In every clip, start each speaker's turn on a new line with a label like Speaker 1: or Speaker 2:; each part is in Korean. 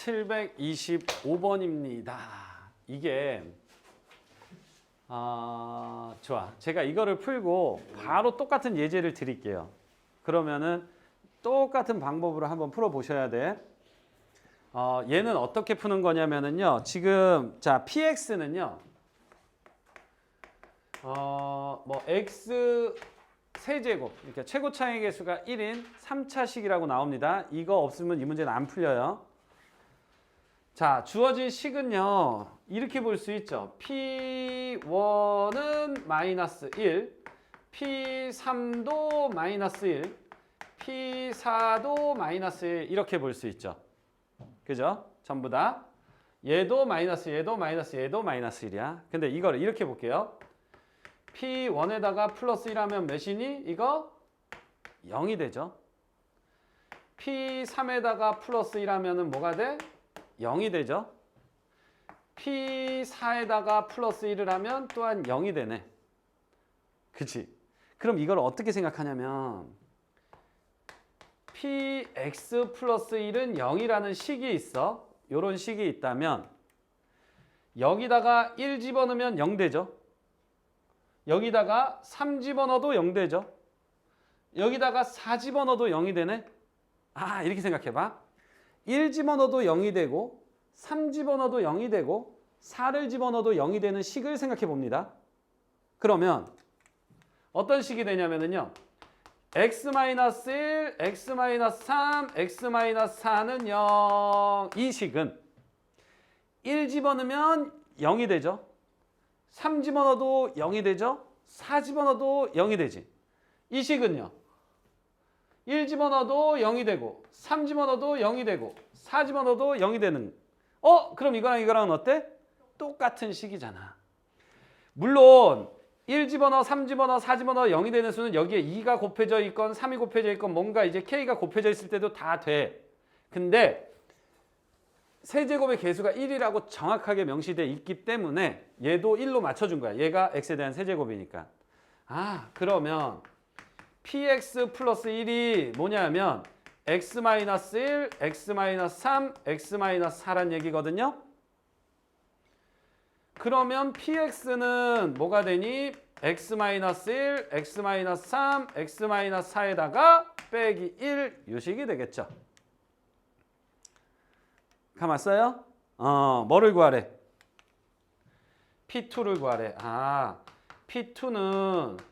Speaker 1: 725번입니다. 이게 아, 좋아. 제가 이거를 풀고 바로 똑같은 예제를 드릴게요. 그러면은 똑같은 방법으로 한번 풀어 보셔야 돼. 어, 얘는 어떻게 푸는 거냐면은요. 지금 자, px는요. 어, 뭐 x 세제곱. 그러니까 최고 차이 개수가 1인 3차식이라고 나옵니다. 이거 없으면 이 문제는 안 풀려요. 자, 주어진 식은요. 이렇게 볼 수 있죠. P1은 마이너스 1, P3도 마이너스 1, P4도 마이너스 1 이렇게 볼 수 있죠. 그죠? 전부 다. 얘도 마이너스, 얘도 마이너스, 얘도 마이너스 1이야. 근데 이거를 이렇게 볼게요. P1에다가 플러스 1하면 몇이니? 이거 0이 되죠. P3에다가 플러스 1하면 뭐가 돼? 0이 되죠. P4에다가 플러스 1을 하면 또한 0이 되네. 그치? 그럼 이걸 어떻게 생각하냐면 Px 플러스 1은 0이라는 식이 있어. 요런 식이 있다면 여기다가 1 집어넣으면 0 되죠. 여기다가 3 집어넣어도 0 되죠. 여기다가 4 집어넣어도 0이 되네. 아 이렇게 생각해봐. 1 집어넣어도 0이 되고 3 집어넣어도 0이 되고 4를 집어넣어도 0이 되는 식을 생각해 봅니다. 그러면 어떤 식이 되냐면요. x-1, x-3, x-4는 0. 이 식은 1 집어넣으면 0이 되죠. 3 집어넣어도 0이 되죠. 4 집어넣어도 0이 되지. 이 식은요. 1 집어넣어도 0이 되고 3 집어넣어도 0이 되고 4 집어넣어도 0이 되는 어? 그럼 이거랑 이거랑 어때? 똑같은 식이잖아. 물론 1 집어넣어 3 집어넣어 4 집어넣어 0이 되는 수는 여기에 2가 곱해져 있건 3이 곱해져 있건 뭔가 이제 k가 곱해져 있을 때도 다 돼. 근데 세제곱의 개수가 1이라고 정확하게 명시돼 있기 때문에 얘도 1로 맞춰준 거야. 얘가 x에 대한 세제곱이니까. 아 그러면 px 플러스 1이 뭐냐면 x-1, x-3, x-4란 얘기거든요. 그러면 px는 뭐가 되니? x-1, x-3, x-4에다가 빼기 1 요식이 되겠죠. 감았어요? 어, 뭐를 구하래? P2를 구하래. 아, P2는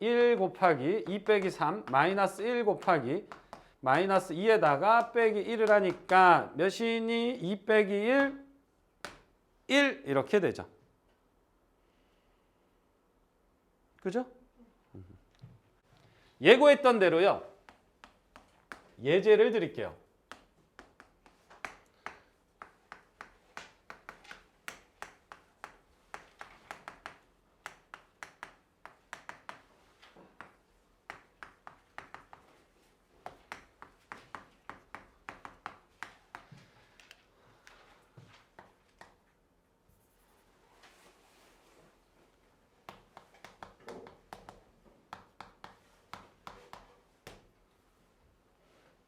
Speaker 1: 1 곱하기 2 빼기 3 마이너스 1 곱하기 마이너스 2에다가 빼기 1을 하니까 몇이니? 2 빼기 1 1 이렇게 되죠. 그죠? 예고했던 대로요. 예제를 드릴게요.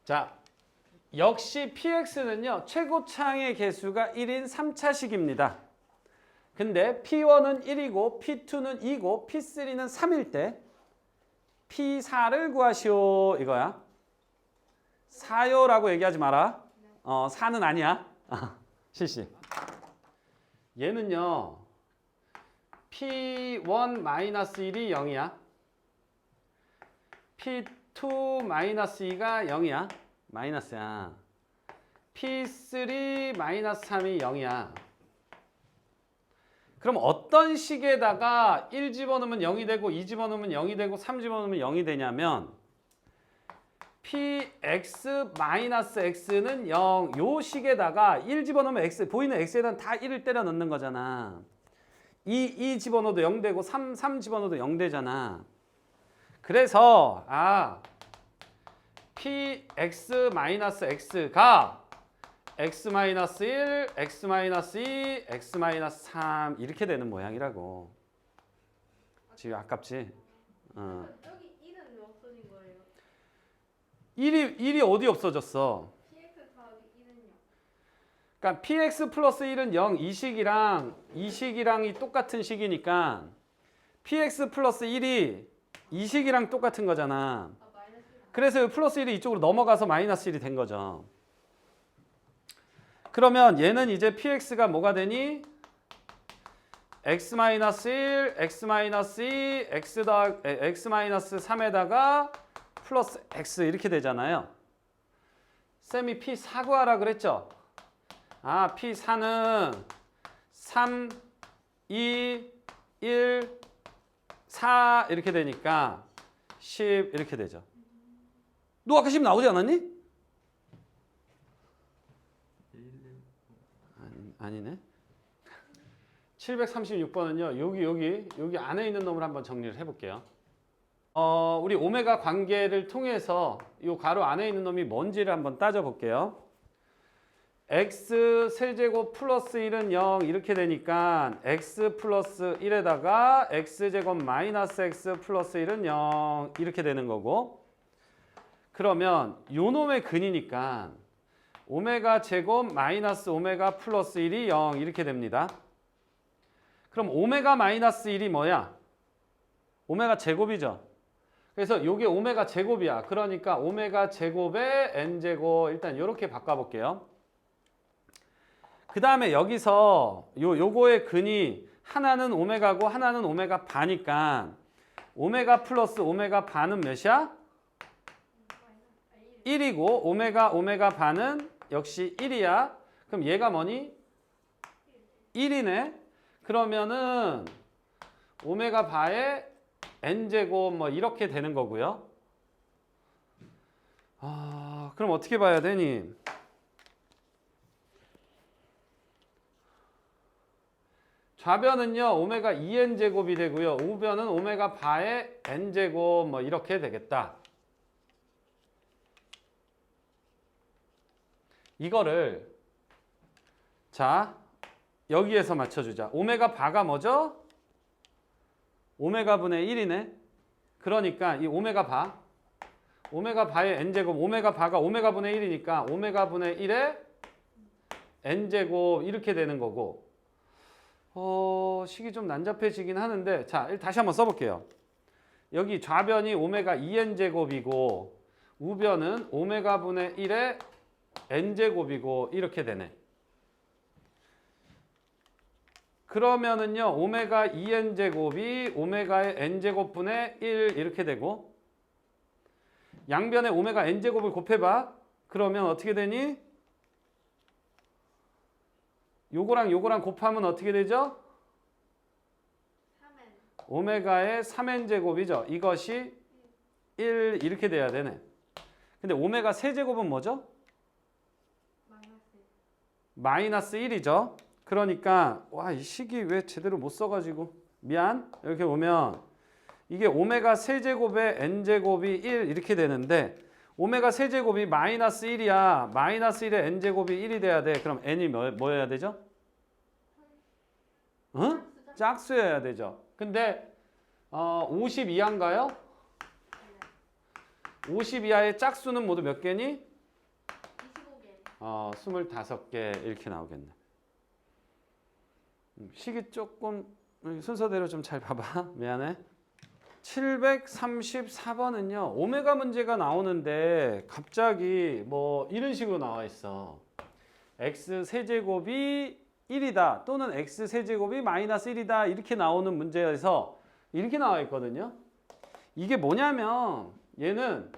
Speaker 1: 자, 역시 px는요. 최고창의 개수가 1인 3차식입니다. 근데 p1은 1이고 p2는 2고 p3는 3일 때 p4를 구하시오 이거야. 4요라고 얘기하지 마라. 어, 4는 아니야. 실시. 얘는요. p1 마이너스 1이 0이야. P2 마이너스 2가 0이야. 마이너스야. P3 마이너스 3이 0이야. 그럼 어떤 식에다가 1 집어넣으면 0이 되고 2 집어넣으면 0이 되고 3 집어넣으면 0이 되냐면 px 마이너스 x는 0. 요 식에다가 1 집어넣으면 x 보이는 x에다 다 1을 때려 넣는 거잖아. 2, 2 집어넣어도 0 되고 3, 3 집어넣어도 0 되잖아. 그래서 아 px 마이너스 x가 x 마이너스 1, x 마이너스 2, x 마이너스 3 이렇게 되는 모양이라고. 지금 아깝지? 어.
Speaker 2: 여기 1은 왜 없어진 거예요?
Speaker 1: 1이 1이 어디 없어졌어?
Speaker 2: px 더하기 1은요?
Speaker 1: 그러니까 px 플러스 1은 0, 이 식이랑 이 식이랑이 똑같은 식이니까 px 플러스 1이 이 식이랑 똑같은 거잖아.
Speaker 2: 아
Speaker 1: 그래서 이 플러스 1이 이쪽으로 넘어가서 마이너스 1이 된 거죠. 그러면 얘는 이제 px가 뭐가 되니? x 마이너스 1, x 마이너스 2, x 더 x 마이너스 3에다가 플러스 x 이렇게 되잖아요. 쌤이 p 4 구하라 그랬죠? 아, p 4는 3, 2, 1, 4 이렇게 되니까 10 이렇게 되죠. 너 아까 10 나오지 않았니? 아니, 아니네. 736번은요. 여기 여기 여기 안에 있는 놈을 한번 정리를 해 볼게요. 어, 우리 오메가 관계를 통해서 이 가로 안에 있는 놈이 뭔지를 한번 따져 볼게요. X 세제곱 플러스 1은 0 이렇게 되니까 x 플러스 1에다가 x제곱 마이너스 x 플러스 1은 0 이렇게 되는 거고 그러면 요 놈의 근이니까 오메가 제곱 마이너스 오메가 플러스 1이 0 이렇게 됩니다. 그럼 오메가 마이너스 1이 뭐야? 오메가 제곱이죠. 그래서 요게 오메가 제곱이야. 그러니까 오메가 제곱에 n제곱 일단 이렇게 바꿔볼게요. 그 다음에 여기서 요, 요거의 근이 하나는 오메가고 하나는 오메가 반이니까 오메가 플러스 오메가 반은 몇이야? 1이고 오메가 오메가 반은 역시 1이야. 그럼 얘가 뭐니? 1이네. 그러면은 오메가 바에 n제곱 뭐 이렇게 되는 거고요. 아, 그럼 어떻게 봐야 되니? 좌변은요 오메가 2n 제곱이 되고요 우변은 오메가 바의 n 제곱 뭐 이렇게 되겠다. 이거를 자 여기에서 맞춰주자. 오메가 바가 뭐죠? 오메가 분의 1이네. 그러니까 이 오메가 바 오메가 바의 n 제곱 오메가 바가 오메가 분의 1이니까 오메가 분의 1에 n 제곱 이렇게 되는 거고 어, 식이 좀 난잡해지긴 하는데 자, 일- 다시 한번 써볼게요. 여기 좌변이 오메가 2n 제곱이고 우변은 오메가 분의 1에 n 제곱이고 이렇게 되네. 그러면은요 오메가 2n 제곱이 오메가의 n 제곱분의 1 이렇게 되고 양변에 오메가 n 제곱을 곱해봐. 그러면 어떻게 되니? 요거랑 요거랑 곱하면 어떻게 되죠?
Speaker 2: 3n
Speaker 1: 오메가의 3n 제곱이죠. 이것이 1 이렇게 돼야 되네. 근데 오메가 세제곱은 뭐죠?
Speaker 2: 마이너스
Speaker 1: 마이너스 1이죠. 그러니까 와 이 식이 왜 제대로 못 써가지고 미안 이렇게 보면 이게 오메가 세제곱에 n 제곱이 1 이렇게 되는데 오메가 세제곱이 마이너스 1이야. 마이너스 1에 n 제곱이 1이 돼야 돼. 그럼 n이 뭐, 뭐여야 되죠? 응? 짝수여야 되죠. 근데 어, 50 이하인가요? 50 이하의 짝수는 모두 몇 개니?
Speaker 2: 25개
Speaker 1: 어, 25개 이렇게 나오겠네. 음, 식이 조금 순서대로 좀 잘 봐봐. 미안해. 734번은요. 오메가 문제가 나오는데 갑자기 뭐 이런 식으로 나와 있어. x 세제곱이 1이다 또는 x 세제곱이 마이너스 1이다 이렇게 나오는 문제에서 이렇게 나와 있거든요. 이게 뭐냐면 얘는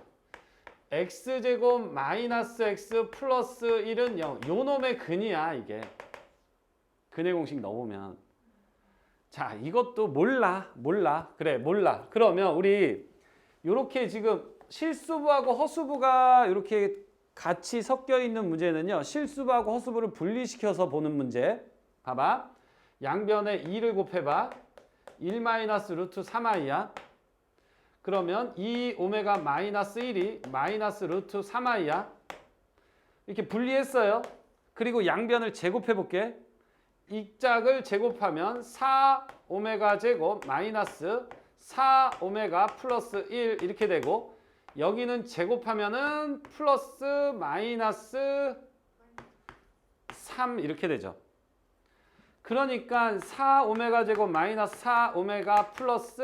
Speaker 1: x제곱 마이너스 x 플러스 1은 0. 요 놈의 근이야 이게. 근의 공식 넣어보면. 자 이것도 몰라 몰라 그래 몰라. 그러면 우리 요렇게 지금 실수부하고 허수부가 이렇게 같이 섞여 있는 문제는요. 실수부하고 허수부를 분리시켜서 보는 문제. 봐봐. 양변에 2를 곱해봐. 1 마이너스 루트 3i야. 그러면 2 오메가 마이너스 1이 마이너스 루트 3i야. 이렇게 분리했어요. 그리고 양변을 제곱해 볼게. 이 짝을 제곱하면 4 오메가 제곱 마이너스 4 오메가 플러스 1 이렇게 되고 여기는 제곱하면은 플러스 마이너스 4 3 이렇게 되죠. 그러니까 4 오메가 제곱 마이너스 4 오메가 플러스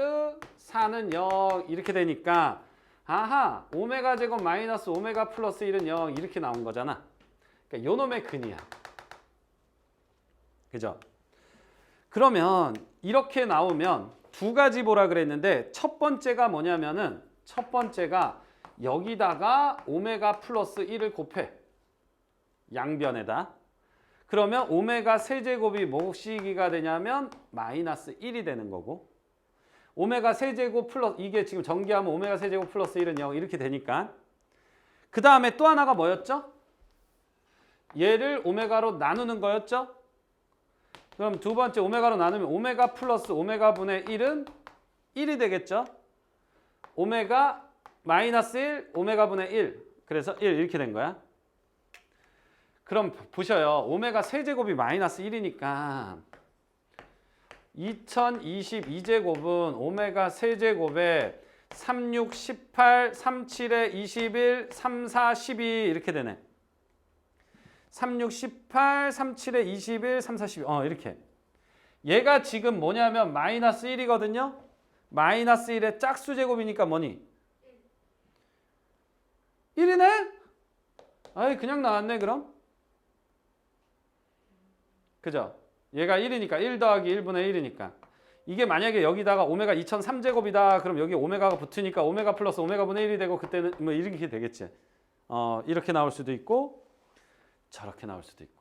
Speaker 1: 4는 0 이렇게 되니까 아하 오메가 제곱 마이너스 오메가 플러스 1은 0 이렇게 나온 거잖아. 그러니까 요놈의 근이야. 그죠? 그러면 이렇게 나오면 두 가지 보라 그랬는데 첫 번째가 뭐냐면은 첫 번째가 여기다가 오메가 플러스 1을 곱해. 양변에다. 그러면 오메가 세제곱이 뭐시기가 되냐면 마이너스 1이 되는 거고 오메가 세제곱 플러스 이게 지금 전개하면 오메가 세제곱 플러스 1은 0 이렇게 되니까 그 다음에 또 하나가 뭐였죠? 얘를 오메가로 나누는 거였죠? 그럼 두 번째 오메가로 나누면 오메가 플러스 오메가 분의 1은 1이 되겠죠? 오메가 마이너스 1, 오메가 분의 1. 그래서 1 이렇게 된 거야. 그럼 보셔요. 오메가 세제곱이 마이너스 1이니까 2022제곱은 오메가 세제곱에 36, 18, 37에 21, 34, 12 이렇게 되네. 36, 18, 37에 21, 34, 12. 어, 이렇게. 얘가 지금 뭐냐면 마이너스 1이거든요. 마이너스 1의 짝수 제곱이니까 뭐니? 1이네? 아이, 그냥 나왔네, 그럼. 그죠? 얘가 1이니까 1 더하기 1분의 1이니까. 이게 만약에 여기다가 오메가 2003제곱이다. 그럼 여기 오메가가 붙으니까 오메가 플러스 오메가 분의 1이 되고 그때는 뭐 이렇게 되겠지. 어, 이렇게 나올 수도 있고 저렇게 나올 수도 있고.